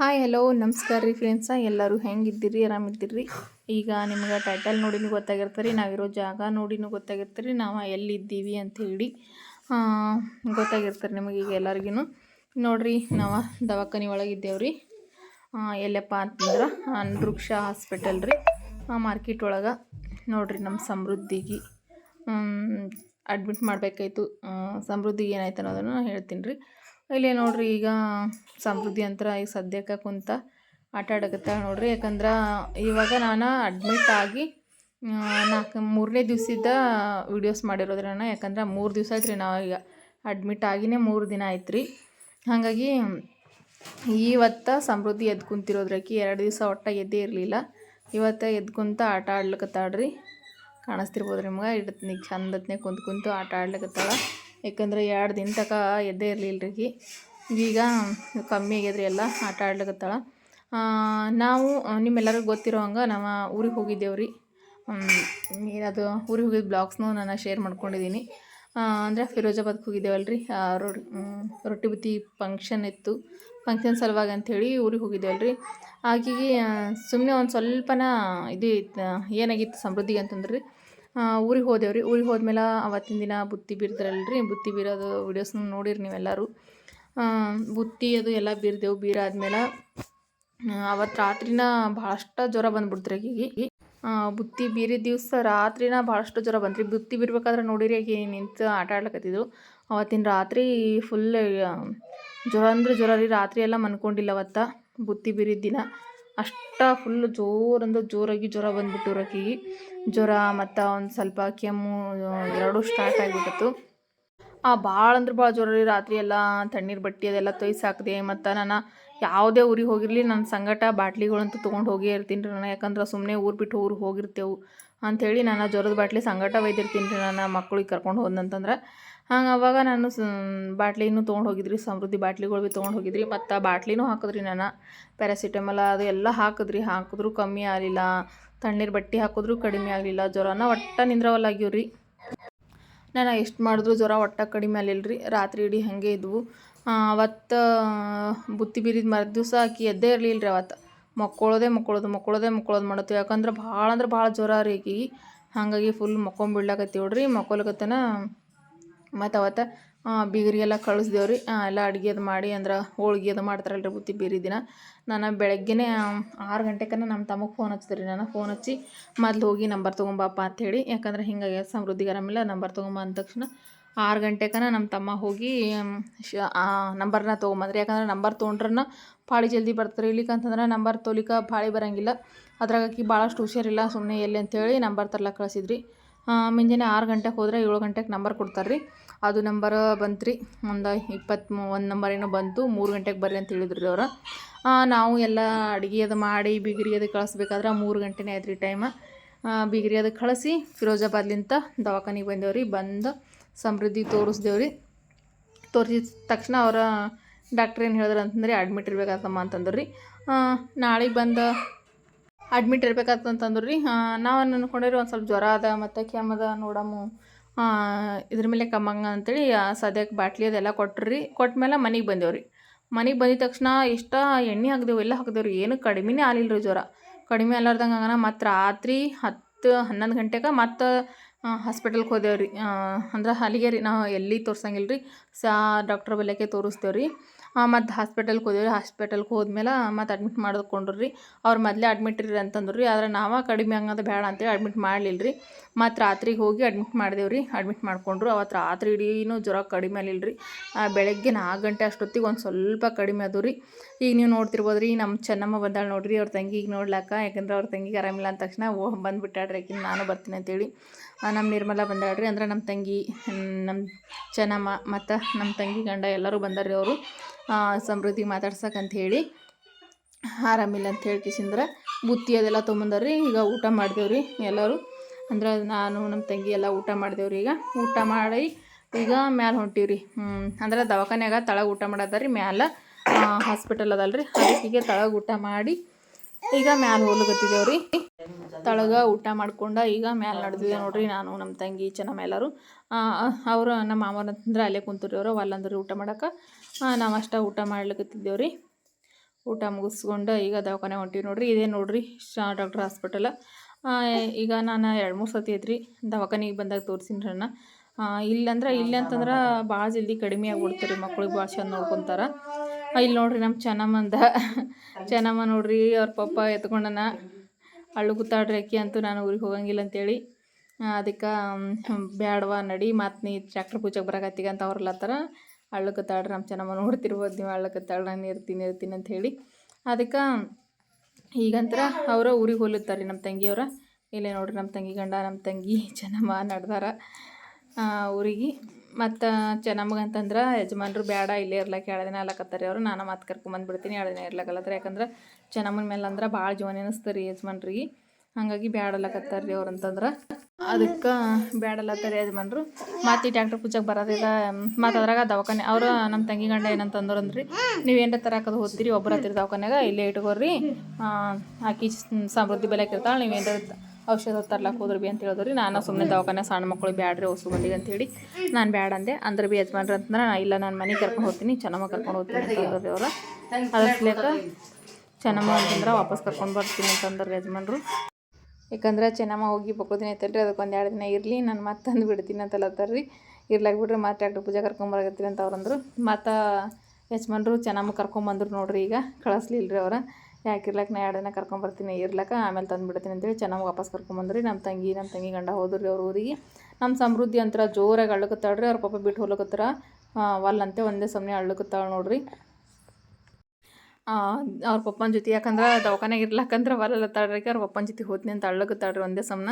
Hi hello ನಮಸ್ಕಾರ ರೀ friends ಎಲ್ಲರೂ ಹೆಂಗಿದ್ದೀರಿ? ಆರಾಮಿದ್ದೀರಿ? ಈಗ ನಿಮ್ಗೆ ಟೈಟಲ್ ನೋಡಿನೂ ಗೊತ್ತಾಗಿರ್ತಾರೆ ನಾವಿರೋ ಜಾಗ ನೋಡಿನೂ ಗೊತ್ತಾಗಿರ್ತಾರೆ ನಾವು ಎಲ್ಲಿದ್ದೀವಿ ಅಂಥೇಳಿ ಗೊತ್ತಾಗಿರ್ತಾರೆ ನಿಮಗೆ ಈಗ ಎಲ್ಲರಿಗೂ ನೋಡಿರಿ, ನಾವು ದವಾಖಾನೆ ಒಳಗಿದ್ದೇವ್ರಿ ಎಲ್ಲಪ್ಪ ಅಂತಂದ್ರೆ ವೃಕ್ಷ ಹಾಸ್ಪಿಟಲ್ ರೀ. ಮಾರ್ಕೆಟ್ ಒಳಗೆ. ನೋಡಿರಿ ನಮ್ಮ ಸಮೃದ್ಧಿಗೆ ಅಡ್ಮಿಟ್ ಮಾಡಬೇಕಾಯ್ತು. ಸಮೃದ್ಧಿಗೆ ಏನಾಯ್ತು ಅನ್ನೋದನ್ನು ಹೇಳ್ತೀನಿ ರೀ. ಇಲ್ಲಿ ನೋಡ್ರಿ ಈಗ ಸಮೃದ್ಧಿ ಅಂತ ಈಗ ಸದ್ಯಕ್ಕೆ ಕುಂತ ಆಟ ಆಡಕತ್ತಾಳ ನೋಡ್ರಿ. ಯಾಕಂದ್ರೆ ಇವಾಗ ನಾನು ಅಡ್ಮಿಟ್ ಆಗಿ ನಾಲ್ಕು ಮೂರನೇ ದಿವಸದ ವೀಡಿಯೋಸ್ ಮಾಡಿರೋದ್ರಣ್ಣ ಯಾಕಂದ್ರೆ ಮೂರು ದಿವಸ ಆಯ್ತು ನಾವು ಈಗ ಅಡ್ಮಿಟ್ ಆಗಿನೇ ಮೂರು ದಿನ ಆಯ್ತು ರೀ ಹಾಗಾಗಿ ಇವತ್ತು ಸಮೃದ್ಧಿ ಎದ್ದು ಕುಂತಿರೋದ್ರಕ್ಕೆ ಎರಡು ದಿವಸ ಒಟ್ಟ ಎದ್ದೇ ಇರಲಿಲ್ಲ. ಇವತ್ತು ಎದ್ದು ಕುಂತ ಆಟ ಆಡ್ಲಿಕತ್ತಾಳ್ರಿ. ಕಾಣಿಸ್ತಿರ್ಬೋದು ನಿಮ್ಗೆ? ಇಡತ್ನಿ ಚಂದತ್ನೇ ಕುಂತು ಕುಂತು ಆಟ ಆಡ್ಲಿಕತ್ತಾಳ. ಯಾಕಂದ್ರೆ ಎರಡು ದಿನ ತನಕ ಎದ್ದೇ ಇರಲಿಲ್ಲ ರೀ ಈಗ ಕಮ್ಮಿ ಆಗ್ಯದ್ರಿ ಎಲ್ಲ, ಆಟ ಆಡ್ಲಿಕತ್ತಾಳ. ನಾವು, ನಿಮ್ಮೆಲ್ಲರಿಗೂ ಗೊತ್ತಿರೋ ಹಂಗೆ ನಾವು ಊರಿಗೆ ಹೋಗಿದ್ದೇವೆ ರೀ. ಅದು ಊರಿಗೆ ಹೋಗಿದ್ದ ಬ್ಲಾಗ್ಸ್ನು ನಾನು ಶೇರ್ ಮಾಡ್ಕೊಂಡಿದ್ದೀನಿ ಅಂದರೆ ಫಿರೋಜಾಬಾದ್ಗೆ ಹೋಗಿದ್ದೇವಲ್ಲ ರೀ ರೊಟ್ಟಿ ಬುತ್ತಿ ಫಂಕ್ಷನ್ ಇತ್ತು. ಫಂಕ್ಷನ್ ಸಲುವಾಗಿ ಅಂಥೇಳಿ ಊರಿಗೆ ಹೋಗಿದ್ದೇವಲ್ಲ ರೀ ಆಕೆಗೆ ಸುಮ್ಮನೆ ಒಂದು ಸ್ವಲ್ಪನ ಇದು ಏನಾಗಿತ್ತು ಸಮೃದ್ಧಿಗೆ ಅಂತಂದ್ರೆ. ರೀ ಊರಿಗೆ ಹೋದೆವು ರೀ ಊರಿಗೆ ಹೋದ್ಮೇಲೆ ಅವತ್ತಿನ ದಿನ ಬುತ್ತಿ ಬೀರ್ದ್ರಲ್ರಿ. ಬುತ್ತಿ ಬೀರೋದು ವೀಡಿಯೋಸ್ನ ನೋಡಿರಿ ನೀವೆಲ್ಲರೂ. ಬುತ್ತಿ ಅದು ಎಲ್ಲ ಬೀರ್ದೆವು. ಬೀರಾದ್ಮೇಲೆ ಅವತ್ತು ರಾತ್ರಿನ ಭಾಳಷ್ಟು ಜ್ವರ ಬಂದ್ಬಿಡ್ತು ಆಕೆಗೆ. ಬುತ್ತಿ ಬೀರಿದ ದಿವಸ ರಾತ್ರಿನ ಭಾಳಷ್ಟು ಜ್ವರ ಬಂತು ರೀ ಬುತ್ತಿ ಬೀರ್ಬೇಕಾದ್ರೆ ನೋಡಿರಿ ಆಕೆ ನಿಂತು ಆಟ ಆಡ್ಲಕತ್ತಿದ್ರು ಅವತ್ತಿನ ರಾತ್ರಿ ಫುಲ್ ಜ್ವರ ಅಂದ್ರೆ ಜ್ವರ ರೀ. ರಾತ್ರಿ ಎಲ್ಲ ಮನ್ಕೊಂಡಿಲ್ಲ ಅವತ್ತು. ಬುತ್ತಿ ಬೀರಿದ ದಿನ. ಅಷ್ಟು ಫುಲ್ ಜೋರಂದ್ರೆ ಜೋರಾಗಿ ಜ್ವರ ಬಂದ್ಬಿಟ್ಟು ಆಕೆಗೆ ಜ್ವರ ಮತ್ತು ಒಂದು ಸ್ವಲ್ಪ ಕೆಮ್ಮು ಎರಡೂ ಸ್ಟಾರ್ಟ್ ಆಗಿಬಿಟ್ಟಿತ್ತು. ಆ ಭಾಳ ಅಂದ್ರೆ ಭಾಳ ಜ್ವರ ರೀ. ರಾತ್ರಿ ಎಲ್ಲ ತಣ್ಣೀರು ಬಟ್ಟೆ ಅದೆಲ್ಲ ತೊಯ್ಸಿ ಹಾಕಿದೆ ಮತ್ತು ನಾನು ಯಾವುದೇ ಊರಿಗೆ ಹೋಗಿರಲಿ ನನ್ನ ಸಂಗಟ ಬಾಟ್ಲಿಗಳಂತೂ ತೊಗೊಂಡು ಹೋಗೇ ಇರ್ತೀನಿ ರೀ ನಾನು. ಯಾಕಂದ್ರೆ ಸುಮ್ಮನೆ ಊರು ಬಿಟ್ಟು ಊರಿಗೆ ಹೋಗಿರ್ತೇವೆ. ಅಂಥೇಳಿ ನಾನು ಜ್ವರದ ಬಾಟ್ಲಿ ಸಂಗಟ ಒಯ್ದಿರ್ತೀನಿ ರೀ ನಾನು ಮಕ್ಳಿಗೆ ಕರ್ಕೊಂಡು ಹೋದಂತಂದ್ರೆ ಹಂಗೆ ಅವಾಗ ನಾನು ಬಾಟ್ಲಿನೂ ತೊಗೊಂಡು ಹೋಗಿದ್ರಿ ಸಮೃದ್ಧಿ ಬಾಟ್ಲಿಗಳು ಭೀ ತೊಗೊಂಡು ಹೋಗಿದ್ರಿ ಮತ್ತು ಬಾಟ್ಲಿನೂ ಹಾಕಿದ್ರಿ ನಾನು. ಪ್ಯಾರಾಸಿಟಮಲ ಅದು ಎಲ್ಲ ಹಾಕಿದ್ರಿ, ಹಾಕಿದ್ರೂ ಕಮ್ಮಿ ಆಗಲಿಲ್ಲ. ತಣ್ಣೀರು ಬಟ್ಟೆ ಹಾಕಿದ್ರೂ ಕಡಿಮೆ ಆಗಲಿಲ್ಲ. ಜ್ವರನ ಒಟ್ಟ ನಿಂದ್ರವಲ್ಲಾಗ್ಯವ ರೀ ನಾನು ಎಷ್ಟು ಮಾಡಿದ್ರು ಜ್ವರ ಒಟ್ಟ ಕಡಿಮೆ ಆಗಲಿಲ್ಲ ರೀ ರಾತ್ರಿ ಇಡೀ ಹಾಗೆ ಇದ್ವು. ಅವತ್ತು ಬುತ್ತಿ ಬೀರಿದ ಮರು ದಿವಸ ಆಕಿ ಎದ್ದೇ ಇರಲಿಲ್ಲ ರೀ ಅವತ್ತು. ಮಕ್ಕೊಳ್ಳೋದೆ ಮಕ್ಕೊಳ್ಳೋದು ಮಕ್ಕೊಳ್ಳೋದೆ ಮಕ್ಕೊಳ್ಳೋದು ಮಾಡತ್ತು. ಯಾಕಂದ್ರೆ ಭಾಳ ಅಂದ್ರೆ ಭಾಳ ಜ್ವರ ರೀ ಆಕಿಗೆ ಹಾಗಾಗಿ ಫುಲ್ ಮಕ್ಕೊಂಬಿಡ್ಲಾಕತ್ತೀವಿ ನೋಡ್ರಿ ಮಕ್ಕೊಲಕತ್ತನ ಮತ್ತು ಅವತ್ತು ಬೀಗರಿಗೆಲ್ಲ ಕಳಿಸ್ದೇವ್ ರೀ ಎಲ್ಲ ಅಡುಗೆ ಅದು ಮಾಡಿ ಅಂದ್ರೆ ಹೋಳ್ಗೆ ಅದು ಮಾಡ್ತಾರಲ್ಲ ರೀ ಬುತ್ತಿ ಬೀರಿ ದಿನ. ನಾನು ಬೆಳಗ್ಗೆನೇ ಆರು ಗಂಟೆಕನ ನಮ್ಮ ತಮಗೆ ಫೋನ್ ಹಚ್ಚಿದೆ ರೀ ನಾನು ಫೋನ್ ಹಚ್ಚಿ ಮೊದ್ಲು ಹೋಗಿ ನಂಬರ್ ತೊಗೊಂಬಪ್ಪ ಅಂಥೇಳಿ ಯಾಕಂದ್ರೆ ಹಿಂಗಾಗಿ ಸಮೃದ್ಧಿಗೆ ಆರಾಮಿಲ್ಲ ನಂಬರ್ ತೊಗೊಂಬ ಅಂದ ತಕ್ಷಣ ಆರು ಗಂಟೆಕನ ನಮ್ಮ ತಮ್ಮ ಹೋಗಿ ಶ ನಂಬರ್ನ ತೊಗೊಂಬಂದ್ರಿ. ಯಾಕಂದ್ರೆ ನಂಬರ್ ತೊಗೊಂಡ್ರನ್ನ ಭಾಳ ಜಲ್ದಿ ಬರ್ತಾರೆ. ಇಲ್ಲಿಕಂತಂದ್ರೆ ನಂಬರ್ ತೊಲಿಕ ಭಾಳ ಬರೋಂಗಿಲ್ಲ. ಅದ್ರಾಗ ಆಕಿ ಭಾಳಷ್ಟು ಹುಷಾರಿಲ್ಲ ಸುಮ್ಮನೆ ಎಲ್ಲಿ ಅಂತೇಳಿ ನಂಬರ್ ತರ್ಲಕ್ಕೆ ಕಳಿಸಿದ್ರಿ. ಮುಂಜಾನೆ ಆರು ಗಂಟೆಗೆ ಹೋದರೆ ಏಳು ಗಂಟೆಗೆ ನಂಬರ್ ಕೊಡ್ತಾರೆ ರೀ ಅದು ನಂಬರ್ ಬಂತು ರೀ ಒಂದು ಇಪ್ಪತ್ತು ಒಂದು ನಂಬರ್ ಏನೋ ಬಂತು, ಮೂರು ಗಂಟೆಗೆ ಬರ್ರಿ ಅಂತ ಹೇಳಿದ್ರು ಅವ್ರು. ನಾವು ಎಲ್ಲ ಅಡುಗೆ ಅದು ಮಾಡಿ, ಬಿಗಿರಿ ಅದು ಕಳಿಸ್ಬೇಕಾದ್ರೆ ಮೂರು ಗಂಟೆನೇ ಆಯ್ತು ರೀ ಟೈಮ ಬಿಗಿರಿ ಅದು ಕಳಿಸಿ ಫಿರೋಜಾಬಾದ್ಲಿಂತ ದವಾಖಾನಿಗೆ ಬಂದೇವ್ರಿ. ಬಂದು ಸಮೃದ್ಧಿ ತೋರಿಸ್ದೇವು ರೀ ತೋರಿಸಿದ ತಕ್ಷಣ ಅವರ ಡಾಕ್ಟ್ರ್ ಏನು ಹೇಳಿದ್ರು ಅಂತಂದ್ರೆ ಅಡ್ಮಿಟ್ ಇರ್ಬೇಕಾಗ್ತಮ್ಮ ಅಂತಂದ್ರೆ. ರೀ ನಾಳೆಗೆ ಬಂದು ಅಡ್ಮಿಟ್ ಇರ್ಬೇಕಾಗ್ತಂತಂದ್ರೆ ರೀ. ನಾವು ಅನ್ಕೊಂಡಿರಿ ಒಂದು ಸ್ವಲ್ಪ ಜ್ವರ ಅದ ಮತ್ತು ಕೆಮ್ಮದ ನೋಡಮ್ಮು ಇದ್ರ ಮೇಲೆ ಕಮ್ಮಂಗ ಅಂತೇಳಿ ಸದ್ಯಕ್ಕೆ ಬಾಟ್ಲಿ ಅದೆಲ್ಲ ಕೊಟ್ರಿ. ಕೊಟ್ಟ ಮನೆಗೆ ಬಂದೇವು ರೀ. ಮನೆಗೆ ಬಂದಿದ ತಕ್ಷಣ ಇಷ್ಟ ಎಣ್ಣೆ ಹಾಕ್ದೇವು, ಎಲ್ಲ ಹಾಕ್ದೇವು ಏನು ಕಡಿಮೆನೇ ಆಗಲಿಲ್ಲ ರೀ ಜ್ವರ. ಕಡಿಮೆ ಅಲ್ಲಾರ್ದಂಗೆ ಹಂಗನ ಮತ್ತು ರಾತ್ರಿ ಹತ್ತು, ಹನ್ನೊಂದು ಗಂಟೆಗೆ ಮತ್ತು ಹಾಸ್ಪಿಟಲ್ಗೆ ಹೋದೆವು ರೀ. ಅಂದ್ರೆ ಅಲ್ಲಿಗೆ ರೀ, ನಾವು ಎಲ್ಲಿ ತೋರ್ಸಂಗಿಲ್ಲ ರೀ ಸಾ ಡಾಕ್ಟ್ರ್ ಬಲ್ಯಕ್ಕೆ ತೋರಿಸ್ತೇವೆ ರೀ. ಮತ್ತು ಹಾಸ್ಪಿಟಲ್ಗೆ ಹೋದೆವು ರೀ. ಹಾಸ್ಪಿಟಲ್ಗೆ ಹೋದ್ಮೇಲೆ ಮತ್ತು ಅಡ್ಮಿಟ್ ಮಾಡಿಕೊಂಡ್ರು ರೀ. ಅವ್ರು ಮೊದಲೇ ಅಡ್ಮಿಟ್ ಇರ್ರಿ ಅಂತಂದ್ರು ರೀ. ಆದ್ರೆ ನಾವು ಕಡಿಮೆ ಹಂಗದ ಬೇಡ ಅಂತೇಳಿ ಅಡ್ಮಿಟ್ ಮಾಡಲಿಲ್ಲ ರೀ. ಮತ್ತು ರಾತ್ರಿಗೆ ಹೋಗಿ ಅಡ್ಮಿಟ್ ಮಾಡಿದೆವು ರೀ. ಅಡ್ಮಿಟ್ ಮಾಡಿಕೊಂಡ್ರು. ಅವತ್ತು ರಾತ್ರಿ ಇಡೀನೂ ಜ್ವರ ಕಡಿಮೆ ಆಗಲಿಲ್ಲ ರೀ. ಬೆಳಗ್ಗೆ ನಾಲ್ಕು ಗಂಟೆ ಅಷ್ಟೊತ್ತಿಗೆ ಒಂದು ಸ್ವಲ್ಪ ಕಡಿಮೆ ಅದು ರೀ. ಈಗ ನೀವು ನೋಡ್ತಿರ್ಬೋದು ರೀ ನಮ್ಮ ಚೆನ್ನಮ್ಮ ಬಂದಾಳ ನೋಡ್ರಿ. ಅವ್ರ ಈಗ ನೋಡ್ಲಾಕ, ಯಾಕಂದ್ರೆ ಅವ್ರ ತಂಗಿಗೆ ಆರಾಮಿಲ್ಲ ಅಂದ ತಕ್ಷಣ ಓ ಬಂದುಬಿಟ್ಟಾಡ್ರಿ ಯಾಕಿನ್ ನಾನು ಬರ್ತೀನಿ ಅಂತೇಳಿ. ನಮ್ಮ ನಿರ್ಮಲ ಬಂದಾಡ್ರಿ ಅಂದ್ರೆ ನಮ್ಮ ತಂಗಿ ನಮ್ಮ ಚೆನ್ನಮ್ಮ ಮತ್ತು ನಮ್ಮ ತಂಗಿ ಗಂಡ ಎಲ್ಲರೂ ಬಂದಾರ್ರಿ ಅವರು. ಸಮೃದ್ಧಿ ಅಂತ ಹೇಳಿ. ಆರಾಮಿಲ್ಲ ಅಂತ ಹೇಳಿ ಕಿಸಿಂದ್ರೆ ಬುತ್ತಿ ಅದೆಲ್ಲ ತೊಗೊಂಬಂದಾರ್ರಿ ಈಗ ಊಟ ಮಾಡಿದೆವ್ರಿ ಎಲ್ಲರೂ. ಅಂದ್ರೆ ನಾನು ನಮ್ಮ ತಂಗಿ ಎಲ್ಲ ಊಟ ಮಾಡಿದೆವ್ರಿ ಈಗ. ಊಟ ಮಾಡಿ ಈಗ ಮ್ಯಾಲೆ ಹೊಂಟೀವ್ರಿ. ಅಂದ್ರೆ ದವಾಖಾನ್ಯಾಗ ತಳಗೆ ಊಟ ಮಾಡತ್ತಾರ ರೀ ಮ್ಯಾಲೆ ಹಾಸ್ಪಿಟಲ್ ಅದಲ್ರಿ. ಅದಕ್ಕೆ ತಳಗೆ ಊಟ ಮಾಡಿ ಈಗ ಮ್ಯಾಲೆ ರೀ ತಳಗ ಊಟ ಮಾಡ್ಕೊಂಡು ಈಗ ಮ್ಯಾಲೆ ನಡೆದಿದೆ ನೋಡ್ರಿ ನಾನು ನಮ್ಮ ತಂಗಿ ಚೆನ್ನಮ್ಮ ಎಲ್ಲರೂ. ಅವರು ನಮ್ಮ ಮಾಮನ ಅಂತಂದ್ರೆ ಅಲ್ಲೇ ಕುಂತವ್ರಿ ಅವರು ಅಲ್ಲಂದ್ರೆ ಊಟ ಮಾಡಕ್ಕೆ ನಾವು ಅಷ್ಟ ಊಟ ಮಾಡ್ಲಿಕತ್ತಿದ್ದೇವೆ ರೀ ಊಟ ಮುಗಿಸ್ಕೊಂಡು ಈಗ ದವಾಖಾನೆ ಹೊಂಟೀವಿ ನೋಡ್ರಿ. ಇದೇ ನೋಡ್ರಿ ಶಾ, ಡಾಕ್ಟ್ರ್ ಹಾಸ್ಪಿಟಲ್. ಈಗ ನಾನು ಎರಡು ಮೂರು ಸತಿ ಐತ್ರಿ ದವಾಖಾನಿಗೆ ಬಂದಾಗ ತೋರ್ಸಿನಿ ಅಣ್ಣ. ಇಲ್ಲಂದ್ರೆ ಇಲ್ಲ ಅಂತಂದ್ರೆ ಭಾಳ ಜಲ್ದಿ ಕಡಿಮೆ ಆಗ್ಬಿಡ್ತಾರೆ ಮಕ್ಳಿಗೆ ಭಾಳ ಚಂದ ನೋಡ್ಕೊತಾರ. ಇಲ್ಲಿ ನೋಡ್ರಿ ನಮ್ಮ ಚೆನ್ನಮ್ಮಂದ. ಚೆನ್ನಮ್ಮ ನೋಡ್ರಿ ಅವ್ರ ಪಪ್ಪ ಎತ್ಕೊಂಡನ. ಅಳ್ಳು ಗುತ್ತಾಡ್ರಿ ಅಕ್ಕಿ ಅಂತೂ ನಾನು ಊರಿಗೆ ಹೋಗಂಗಿಲ್ಲ ಅಂತೇಳಿ. ಅದಕ್ಕೆ ಬ್ಯಾಡವಾ ನಡಿ, ಮತ್ತು ನೀ ಟ್ರ್ಯಾಕ್ಟ್ರ್ ಪೂಜೆಗೆ ಬರಕತ್ತೀಗ ಅಂತ ಅವ್ರಲ್ಲತ್ತಾರ ಅಳ್ಳಕತ್ತಾಳ್ರಿ ನಮ್ಮ ಚೆನ್ನಮ್ಮ ನೋಡ್ತಿರ್ಬೋದು, ನೀವು ಅಳ್ಳಕತ್ತಾಳ ನಾನು ಇರ್ತೀನಿ ಇರ್ತೀನಿ ಅಂತ ಹೇಳಿ. ಅದಕ್ಕೆ ಈಗಂತರ ಅವರ ಊರಿಗೆ ಹೋಲುತ್ತಾರೆ ನಮ್ಮ ತಂಗಿಯವ್ರ. ಇಲ್ಲೇ ನೋಡ್ರಿ ನಮ್ಮ ತಂಗಿ ಗಂಡ, ನಮ್ಮ ತಂಗಿ ಚೆನ್ನಮ್ಮ ನಡ್ದಾರ. ಊರಿಗೆ. ಮತ್ತು ಚೆನ್ನಮ್ಮಗಂತಂದ್ರೆ ಯಜಮಾನ್ರು ಬೇಡ ಇಲ್ಲೇ ಇರ್ಲಕ್ಕೆ ಎರಡು ದಿನ ಅಲ್ಲಕತ್ತಾರೆ ಅವರು. ನಾನು ಮತ್ತೆ ಕರ್ಕೊಂಬಂದ್ಬಿಡ್ತೀನಿ ಎರಡು ದಿನ ಇರ್ಲಕ್ಕಲ್ಲತ್ರ ಯಾಕಂದ್ರೆ ಚೆನ್ನಮ್ಮನ ಮೇಲೆ ಅಂದ್ರೆ ಭಾಳ ಜೀವನ ರೀ ಯಜಮಾನ್ರಿಗೆ. ಹಾಗಾಗಿ ರೀ ಅವ್ರು ಅಂತಂದ್ರೆ. ಅದಕ್ಕೆ ಬ್ಯಾಡಲ್ಲ ಅದು ಬಂದರು ಮತ್ತು ಈ ಟ್ಯಾಕ್ಟ್ರ್ ಪೂಜೆಗೆ ಬರೋದಿಲ್ಲ ಮತ್ತು ಅದ್ರಾಗ ದವಾಖಾನೆ. ಅವರು ನಮ್ಮ ತಂಗಿ ಗಂಡ ಏನಂತಂದ್ರು ಅಂದ್ರಿ ನೀವು ಏನರ ತರಕದು ಹೋಗ್ತೀರಿ ಒಬ್ಬರು ಹತ್ತಿರ ದವಾಖಾನ್ಯಾಗ, ಇಲ್ಲೇ ಇಟ್ಕೋರಿ ಆಕಿ ಸಮೃದ್ಧಿ ಬೆಲೆ ಇರ್ತಾಳೆ ನೀವು ಏನರ ಔಷಧ ತರ್ಲಕ್ಕೆ ಹೋದ್ರಿ ಬಿ ಅಂತ ಹೇಳಿದ್ರಿ. ನಾನು ಸುಮ್ಮನೆ ದವಾಖಾನೆ ಸಣ್ಣ ಮಕ್ಕಳು ಬ್ಯಾಡ್ರಿ ಹೊಸು ಮಂದಿಗೆ ಅಂತೇಳಿ ನಾನು ಬ್ಯಾಡ ಅಂದೆ. ಅಂದ್ರೆ ಬಿ ಯಜಮಾನ್ರು ಅಂತಂದ್ರೆ ಇಲ್ಲ, ನಾನು ಮನೆಗೆ ಕರ್ಕೊಂಡು ಹೋಗ್ತೀನಿ, ಚೆನ್ನಮ್ಮ ಕರ್ಕೊಂಡು ಹೋಗ್ತೀನಿ ಅಂತ ಹೇಳಿದ್ರಿ ಅವ್ರು. ಅದಕ್ಕೆ ಚೆನ್ನಮ್ಮ ಅಂತಂದ್ರೆ ವಾಪಸ್ ಕರ್ಕೊಂಡು ಬರ್ತೀನಿ ಅಂತಂದ್ರೆ ಯಜಮಾನ್ರು. ಯಾಕಂದ್ರೆ ಚೆನ್ನಮ್ಮ ಹೋಗಿ ಬಕ್ಕೋದಿನ ಐತಲ್ರಿ ಅದಕ್ಕೆ ಒಂದು ಎರಡು ದಿನ ಇರಲಿ, ನಾನು ಮತ್ತೆ ತಂದು ಬಿಡ್ತೀನಿ ಅಂತಲತ್ತಾರ ರೀ ಇರ್ಲಾಕ್ ಬಿಡ್ರಿ ಮತ್ತೆ ಡಾಕ್ಟರ್ ಪೂಜೆ ಕರ್ಕೊಂಬರಕತ್ತೀನಿ ಅಂತ ಅವ್ರಂದ್ರು. ಮತ್ತು ಯಜಮಾನ್ರು ಚೆನ್ನಮ್ಮ ಕರ್ಕೊಂಬಂದ್ರು ನೋಡ್ರಿ ಈಗ ಕಳಿಸ್ಲಿಲ್ಲ ರೀ ಅವ್ರ. ಯಾಕೆ ಇರ್ಲಾಕ ನಾ ಎರಡು ದಿನ ಕರ್ಕೊಂಬರ್ತೀನಿ ಇರ್ಲಾಕ ಆಮೇಲೆ ತಂದು ಬಿಡ್ತೀನಿ ಅಂತೇಳಿ ಚೆನ್ನಾಗಿ ವಾಪಸ್ ಕರ್ಕೊಂಬಂದ್ರಿ ನಮ್ಮ ತಂಗಿ ನಮ್ಮ ತಂಗಿ ಗಂಡ ಹೋದ್ರಿ ಅವ್ರ ಊರಿಗೆ. ನಮ್ಮ ಸಮೃದ್ಧಿ ಅಂತರ ಜೋರಾಗಿ ಅಳ್ಳಕತ್ತಾಳ್ರಿ, ಅವ್ರ ಪಾಪ ಬಿಟ್ಟು ಹೋಗ್ಲಕತ್ತಾರ ವಲ್ಲಂತೆ ಒಂದೇ ಸಮನೆ ಅಳ್ಳಕತ್ತಾಳ ನೋಡ್ರಿ. ಅವ್ರ ಪಪ್ಪನ ಜೊತೆ ಯಾಕಂದ್ರೆ ದವಾಖಾನೆಗೆ ಇರ್ಲಕ್ಕಂದ್ರೆ ಹೊಲಲ್ಲತ್ತಾಳ್ರಿ ಅವ್ರ ಪಪ್ಪನ ಜೊತೆ ಹೋದ್ನಿ ಅಂತ ಅಳ್ಳಕತ್ತಾಳ್ರಿ ಒಂದೇ ಸಮನ.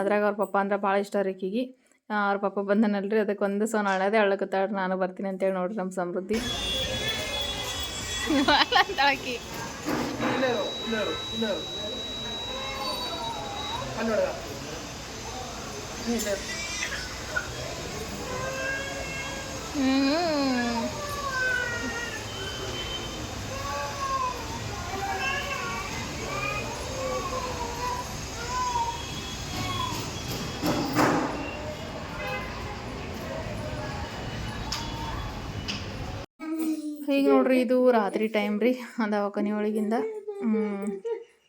ಅದ್ರಾಗ ಅವ್ರ ಪಪ್ಪ ಅಂದ್ರೆ ಭಾಳ ಇಷ್ಟ ರೀಕಿಗೆ ಅವ್ರ ಪಪ್ಪ ಬಂದನಲ್ರಿ ಅದಕ್ಕೆ ಒಂದೇ ಸೌನ ಅಳ್ಳಕ ಅಳ್ಳಕತ್ತಾಳ್ರಿ ನಾನು ಬರ್ತೀನಿ ಅಂತೇಳಿ ನೋಡ್ರಿ ನಮ್ಮ ಸಮೃದ್ಧಿ. ಹ್ಞೂ ಈಗ ನೋಡ್ರಿ ಇದು ರಾತ್ರಿ ಟೈಮ್ ರೀ, ದವಾಖಾನೆ ಒಳಗಿಂದ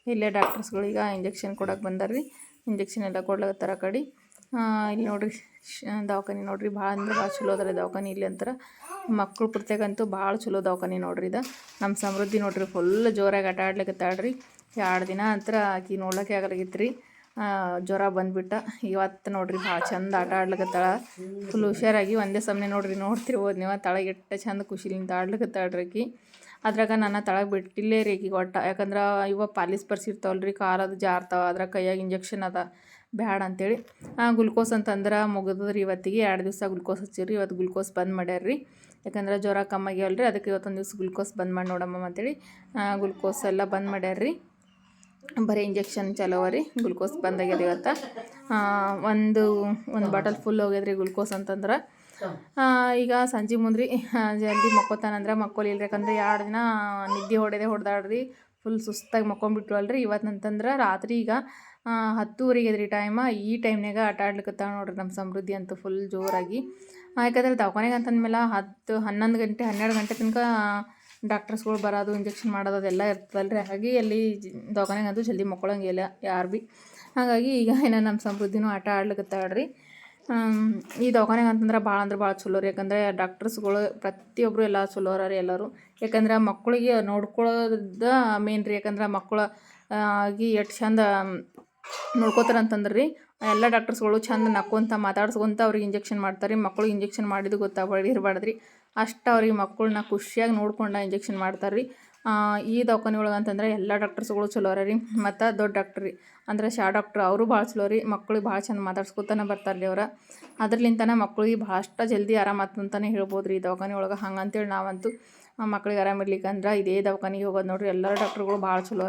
ಇಲ್ಲೇ ಡಾಕ್ಟರ್ಸ್ಗಳಿಗೆ ಇಂಜೆಕ್ಷನ್ ಕೊಡಕ್ಕೆ ಬಂದಾರ್ರಿ. ಇಂಜೆಕ್ಷನ್ ಎಲ್ಲ ಕೊಡ್ಲಾಗತ್ತಾರ ಕಡೆ. ಇಲ್ಲಿ ನೋಡ್ರಿ ದವಾಖಾನೆ ನೋಡ್ರಿ, ಭಾಳ ಅಂದ್ರೆ ಭಾಳ ಚಲೋ ಅದ ದವಾಖಾನೆ ಇಲ್ಲಿ ಅಂತಾರೆ. ಮಕ್ಕಳು ಪ್ರತ್ಯೇಕಂತೂ ಭಾಳ ಚಲೋ ದವಾಖಾನೆ ನೋಡ್ರಿ ಇದು. ನಮ್ಮ ಸಮೃದ್ಧಿ ನೋಡ್ರಿ ಫುಲ್ ಜೋರಾಗಿ ಆಟ ಆಡ್ಲಿಕ್ಕತ್ತಾಳ್ರಿ ಎರಡು ದಿನ ಅಂತರ ಆಕಿ ನೋಡ್ಲಿಕ್ಕೆ ಆಗಲಾಗಿತ್ತು ರೀ ಜ್ವರ ಬಂದ್ಬಿಟ್ಟ. ಇವತ್ತು ನೋಡ್ರಿ ಭಾಳ ಚಂದ ಆಟ ಆಡ್ಲಿಕತ್ತಾಳ. ಫುಲ್ ಹುಷಾರಾಗಿ ಒಂದೇ ಸಮನೆ ನೋಡ್ರಿ, ನೋಡ್ತಿರ್ಬೋದು ನೀವು. ತಳಗಿಟ್ಟ ಚಂದ ಖುಷಿಲಿಂದ ಆಡ್ಲಿಕತ್ತಾಳ್ರಿ ಅದ್ರಾಗ ನನ್ನ ತಳಗೆ ಬಿಟ್ಟಿಲ್ಲೇ ರೀ ಈಗ ಒಟ್ಟ ಯಾಕಂದ್ರೆ ಇವ ಪಾಲಿಸ್ ಬರ್ಸಿರ್ತಾವಲ್ಲ ರೀ ಕಾಲದು ಜಾರ್ತಾವ ಅದ್ರಾಗ ಕೈಯಾಗ ಇಂಜೆಕ್ಷನ್ ಅದ. ಬ್ಯಾಡ ಅಂತೇಳಿ. ಗ್ಲುಕೋಸ್ ಅಂತಂದ್ರೆ ಮುಗಿದ್ರಿ ಇವತ್ತಿಗೆ. ಎರಡು ದಿವಸ ಗ್ಲುಕೋಸ್ ಹಚ್ಚಿರಿ ಇವತ್ತು ಗ್ಲುಕೋಸ್ ಬಂದ್ ಮಾಡ್ಯಾರ ರೀ ಯಾಕಂದ್ರೆ ಜ್ವರ ಕಮ್ಮಿ ಆಗ್ಯಾವಲ್ರಿ ಅದಕ್ಕೆ ಇವತ್ತೊಂದು ದಿವ್ಸ ಗ್ಲುಕೋಸ್ ಬಂದ್ ಮಾಡಿ ನೋಡಮ್ಮ ಅಂತೇಳಿ ಗ್ಲುಕೋಸ್ ಎಲ್ಲ ಬಂದ್ ಮಾಡ್ಯಾರ ರೀ ಬರೀ ಇಂಜೆಕ್ಷನ್ ಚಲೋ ರೀ, ಗ್ಲುಕೋಸ್ ಬಂದಾಗ್ಯದ ಇವತ್ತು. ಒಂದು ಒಂದು ಬಾಟಲ್ ಫುಲ್ ಹೋಗ್ಯದ್ರಿ ಗ್ಲುಕೋಸ್ ಅಂತಂದ್ರೆ. ಈಗ ಸಂಜೆ ಮುಂದ್ರಿ ಜಲ್ದಿ ಮಕ್ಕೋತಾನಂದ್ರೆ ಮಕ್ಕೋಲಿಲ್ಲ ಯಾಕಂದ್ರೆ ಎರಡು ದಿನ ನಿದ್ದೆ ಹೊಡೆದೆ ಹೊಡೆದಾಡ್ರಿ ಫುಲ್ ಸುಸ್ತಾಗಿ ಮಕ್ಕೊಂಬಿಟ್ವಲ್ರಿ ಇವತ್ತು ಅಂತಂದ್ರೆ ರಾತ್ರಿ ಈಗ ಹತ್ತುವರೆಗೆ ರೀ ಟೈಮ ಈ ಟೈಮ್ನಾಗ ಆಟ ಆಡ್ಲಿಕ್ಕತ್ತಾವ ನೋಡ್ರಿ ನಮ್ಮ ಸಮೃದ್ಧಿ ಅಂತ ಫುಲ್ ಜೋರಾಗಿ. ಯಾಕಂದ್ರೆ ದವಾಖಾನೆಗೆ ಅಂತಂದ್ಮೇಲೆ ಹತ್ತು, ಹನ್ನೊಂದು ಗಂಟೆ, ಹನ್ನೆರಡು ಗಂಟೆ ತನಕ ಡಾಕ್ಟರ್ಸ್ಗಳು ಬರೋದು, ಇಂಜೆಕ್ಷನ್ ಮಾಡೋದು ಅದೆಲ್ಲ ಇರ್ತದಲ್ಲ ರೀ ಹಾಗಾಗಿ ಅಲ್ಲಿ ದವಾಖಾನೆಗಂತೂ ಜಲ್ದಿ ಮಕ್ಕೊಳಂಗಿಲ್ಲ ಯಾರು ಭೀ ಹಾಗಾಗಿ ಈಗ ಏನೋ ನಮ್ಮ ಸಮೃದ್ಧಿನೂ ಆಟ ಆಡ್ಲಿಕತ್ತಾಳ್ರಿ ಈ ದವಾಖಾನೆಗೆ ಅಂತಂದ್ರೆ ಭಾಳ ಅಂದ್ರೆ ಭಾಳ ಚಲೋ ರೀ. ಯಾಕಂದರೆ ಡಾಕ್ಟರ್ಸ್ಗಳು ಪ್ರತಿಯೊಬ್ಬರು ಎಲ್ಲ ಚಲೋ ರೀ ಎಲ್ಲರೂ. ಯಾಕಂದ್ರೆ ಮಕ್ಕಳಿಗೆ ನೋಡ್ಕೊಳ್ಳೋದ ಮೇನ್ ರೀ. ಯಾಕಂದ್ರೆ ಮಕ್ಕಳು ಆಗಿ ಎಷ್ಟು ಚಂದ ನೋಡ್ಕೋತಾರೆ ಅಂತಂದ್ರೆ ರೀ ಎಲ್ಲ ಡಾಕ್ಟರ್ಸ್ಗಳು ಚಂದ ನಕ್ಕೊಂತ ಮಾತಾಡ್ಸ್ಕೊಂತ ಅವ್ರಿಗೆ ಇಂಜೆಕ್ಷನ್ ಮಾಡ್ತಾರೆ. ಮಕ್ಕಳು ಇಂಜೆಕ್ಷನ್ ಮಾಡಿದ್ದು ಗೊತ್ತಾಗ್ಬಾರ್ದು ಇರಬಾರ್ದು ರೀ ಅಷ್ಟು ಅವ್ರಿಗೆ ಮಕ್ಕಳನ್ನ ಖುಷಿಯಾಗಿ ನೋಡ್ಕೊಂಡು ಇಂಜೆಕ್ಷನ್ ಮಾಡ್ತಾರೆ ರೀ ಈ ದವಾಖಾನೆ ಒಳಗೆ ಅಂತಂದ್ರೆ ಎಲ್ಲ ಡಾಕ್ಟರ್ಸ್ಗಳು ಚಲೋ ರೀ ಮತ್ತು ದೊಡ್ಡ ಡಾಕ್ಟ್ರ್ ರೀ. ಅಂದರೆ ಶಾ ಡಾಕ್ಟ್ರ್ ಅವರು ಭಾಳ ಚಲೋ ರೀ. ಮಕ್ಳಿಗೆ ಭಾಳ ಚಂದ ಮಾತಾಡ್ಸ್ಕೊತಾನೆ ಬರ್ತಾರೆ ರೀ ಅವ್ರು. ಅದ್ರಲಿಂತನ ಮಕ್ಳಿಗೆ ಭಾಳಷ್ಟು ಜಲ್ದಿ ಆರಾಮಾತು ಅಂತಲೇ ಹೇಳ್ಬೋದು ರೀ ದವಾಖಾನೆ ಒಳಗೆ ಹಂಗಂತೇಳಿ ನಾವಂತೂ ಮಕ್ಳಿಗೆ ಆರಾಮಿರ್ಲಿಕ್ಕೆ ಅಂದ್ರೆ ಇದೇ ದವಾಖಾನೆಗೆ ಹೋಗೋದು ನೋಡಿರಿ. ಎಲ್ಲ ಡಾಕ್ಟ್ರುಗಳು ಭಾಳ ಚಲೋ